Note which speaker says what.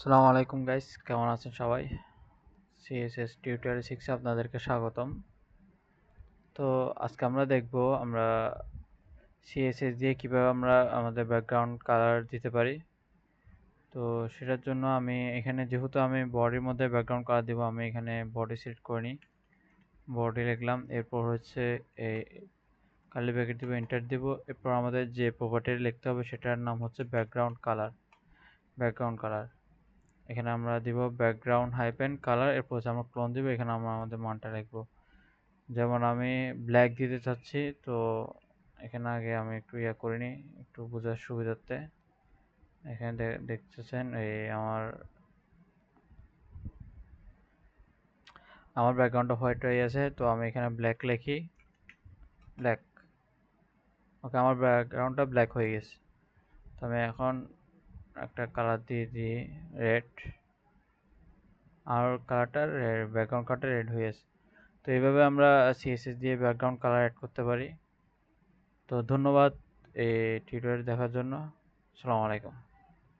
Speaker 1: আসসালামু আলাইকুম গাইস কেমন আছেন সবাই? সিএসএস টিউটোরিয়াল সিক্সে আপনাদেরকে স্বাগতম। তো আজকে আমরা দেখব আমরা সিএসএস দিয়ে কীভাবে আমরা আমাদের ব্যাকগ্রাউন্ড কালার দিতে পারি। তো সেটার জন্য আমি এখানে যেহেতু আমি বডির মধ্যে ব্যাকগ্রাউন্ড কালার দিব, আমি এখানে বডি সিলেক্ট করে নিই। বডি লিখলাম, এরপর হচ্ছে এই কালি ব্যাকেট দিব এন্টার দিব। এরপর আমাদের যে প্রপার্টি লিখতে হবে সেটার নাম হচ্ছে ব্যাকগ্রাউন্ড কালার ব্যাকগ্রাউন্ড কালার এখানে আমরা দিব ব্যাকগ্রাউন্ড হাইপেন কালার এরপর হচ্ছে আমরা ক্লোন দিব, এখানে আমরা আমাদের মানটা লিখব। যেমন আমি ব্ল্যাক দিতে চাচ্ছি, তো এখানে আগে আমি একটু ইয়া করে নিই একটু বোঝার সুবিধার্থে। এখানে দেখতেছেন এই আমার আমার ব্যাকগ্রাউন্ডটা হোয়াইট হয়ে গেছে, তো আমি এখানে ব্ল্যাক লিখি। ব্ল্যাক ওকে আমার ব্যাকগ্রাউন্ডটা ব্ল্যাক হয়ে গেছে। তো আমি এখন একটা কালার দিয়ে দিয়ে রেড আর কালারটা ব্যাকগ্রাউন্ড কালারটা রেড হয়ে আছে তো এইভাবে আমরা সিএসএস দিয়ে ব্যাকগ্রাউন্ড কালার অ্যাড করতে পারি। তো ধন্যবাদ এই টিউটোরিয়াল দেখার জন্য। আসসালামু আলাইকুম।